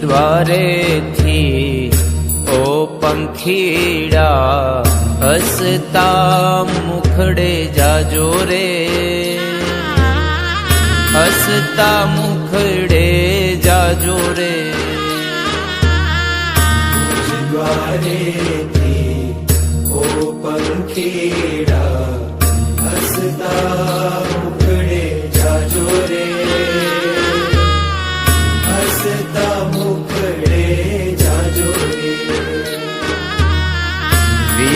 દ્વારેથી ઓ પંખીડા हसता मुखडे जाजो रे। हसता मुखडे जाजो हस्ता हस्ता ओ पञ्च हसता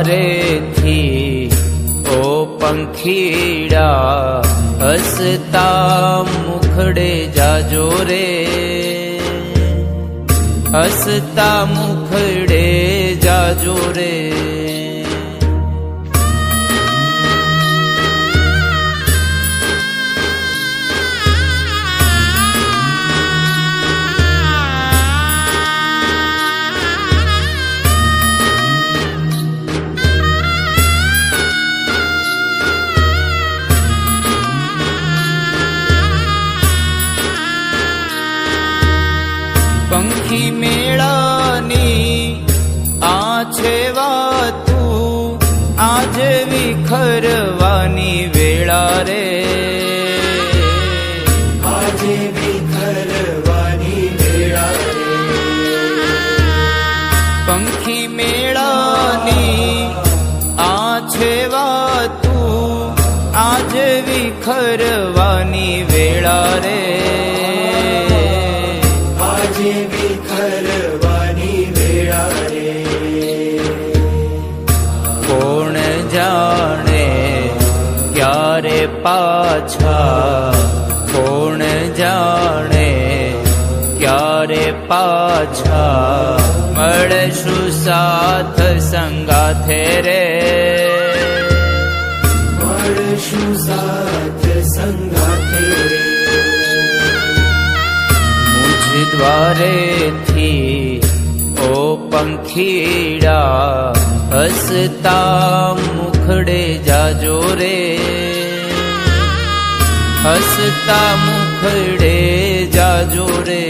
દ્વારેથી ઓ પંખીડા હસતા મુખડે જાજો રે. હસતા મુખડે જાજો રે. આજ વિખરવાની વેળા રે. પાછા કોણ જાણે ક્યારે પાછા મળશું સાથ સંગાથે રે? મળશું સાથ સંગાથે રે. મુझ દ્વારેથી ઓ પંખીડા હસતા મુખડે જાજો રે. હસતા મુખડે જાજો રે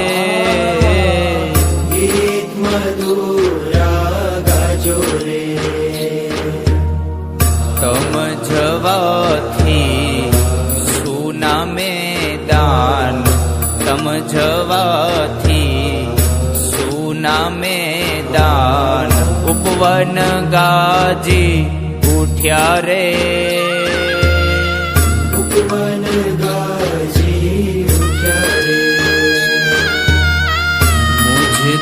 મધુરા ગાજો રે તમ જવાથી સુના મેદાન તમ જવાથી સુના મેદાન ઉપવન ગાજી ઉઠ્યા રે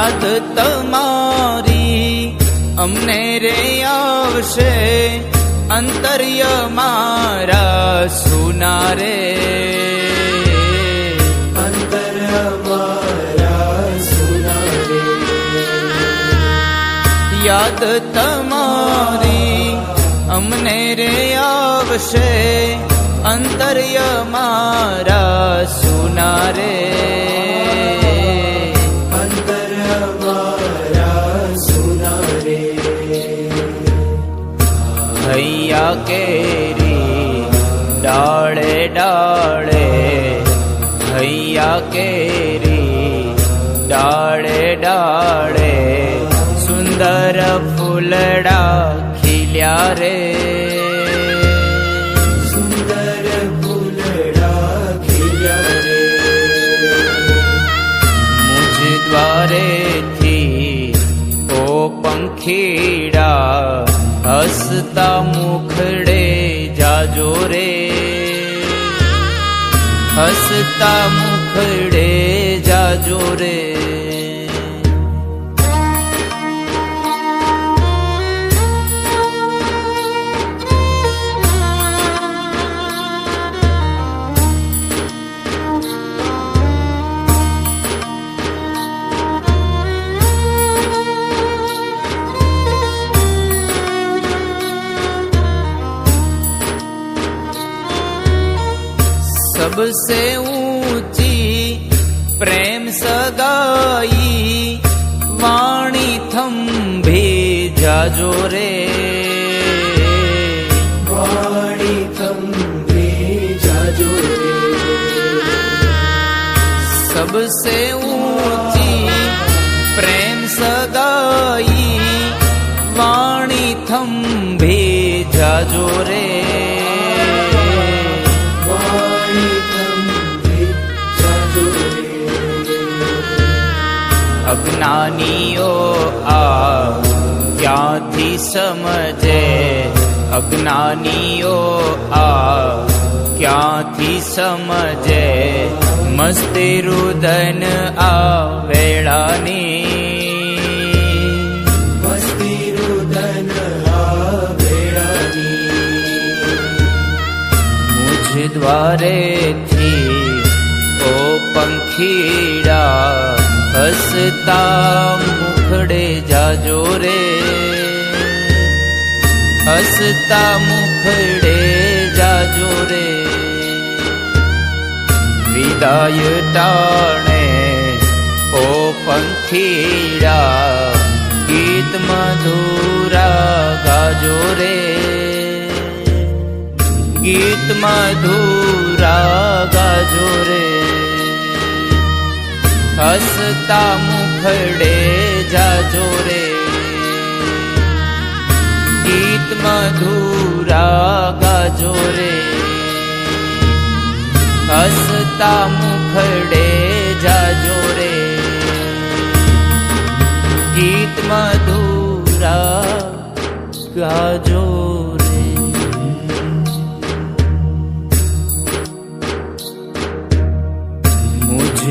યાદ તમારી. અમને રે આવશે અંતર્ય મારા સુના રે મારા અમારા સુનારે. યાદ તમારી. અમને રે આવશે અંતર્ય મારા સુના રે હૈયા કેરી ડાળે ડાળે હૈયા કેરી ડાળે ડાળે સુંદર ફૂલડા ખીલ્યા રે. સુંદર ફૂલડા ખીલ્યા રે. મુજ દ્વારેથી ઓ પંખીડા હસતા મુખડે જાજો રે. હસતા મુખડે જાજો રે. सबसे ऊंची प्रेम सगाई वाणी थंभी जाजो रे वाणी थंभी जाजो रे सबसे ऊंची प्रेम सगाई वाणी थंभी जाजो रे અજ્ઞાનીઓ આ ક્યાંથી સમજે અજ્ઞાનીઓ આ ક્યાંથી સમજે મસ્તી રુદન આ વેળાની મસ્તી રુદન મુझ દ્વારેથી ઓ પંખીડા હસતા મુખડે જાજો રે. હસતા મુખડે જાજો રે. વિદાય ટાણે ઓ પંખીડા ગીત મધુરા ગાજો રે. ગીત મધુરા ગાજો રે. હસતા મુખડે જાજો રે. ગીત મધુરા ગાજો રે. હસતા મુખડે જાજો રે. ગીત મધુરા ગાજો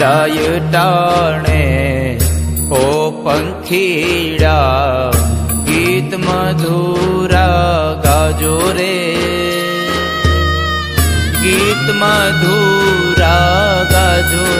હૃદય ટાણે ઓ પંખીડા ગીત મધુરા ગાજો રે. ગીત મધુરા ગાજો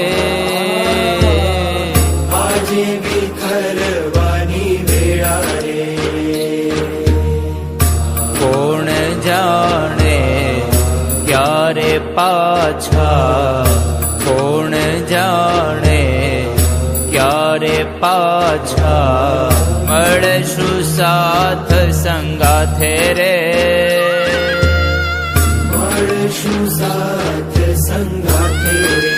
પાછા કોણ જાણે ક્યારે પાછા? મળશું સાથ સંગાથે રે. મળશું સાથ સંગાથે રે.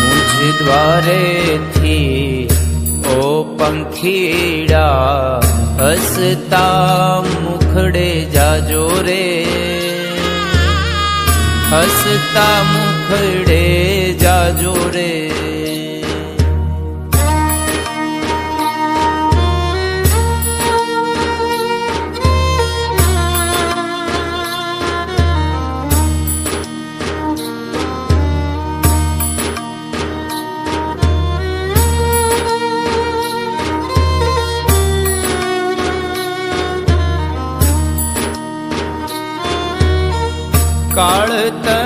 મુझ દ્વારેથી ઓ પંખીડા હસતા મુખડે જાજો રે. હસતા મુખડે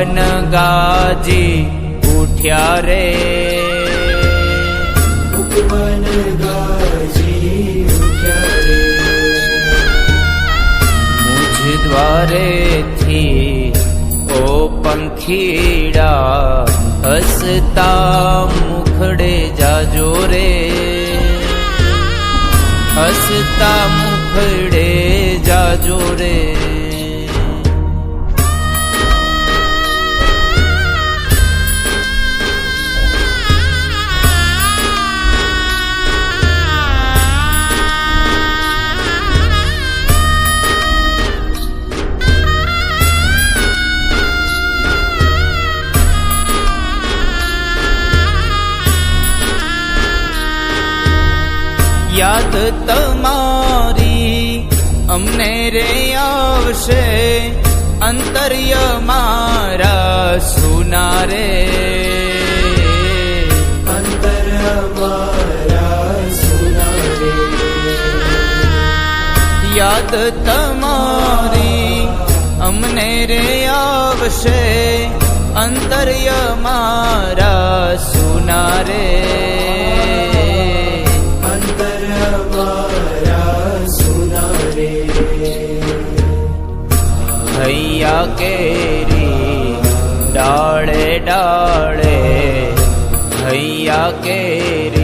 ઉપવન ગાજી ઉઠ્યા રે. ઉપવન ગાજી ઉઠ્યા રે. મુझ દ્વારેથી ઓ પંખીડા હસતા મુખડે જાજો રે. હસતા મુખડે જાજો રે. તમારી. અમને રે આવશે અંતર્ય મારા સુના રે અંતર અમારા સુના રે યાદ તમારી. અમને રે આવશે અંતર્ય મારા સુના રે મારા સુનારે હૈયા કેરી ડાળે ડાળે હૈયા કેરી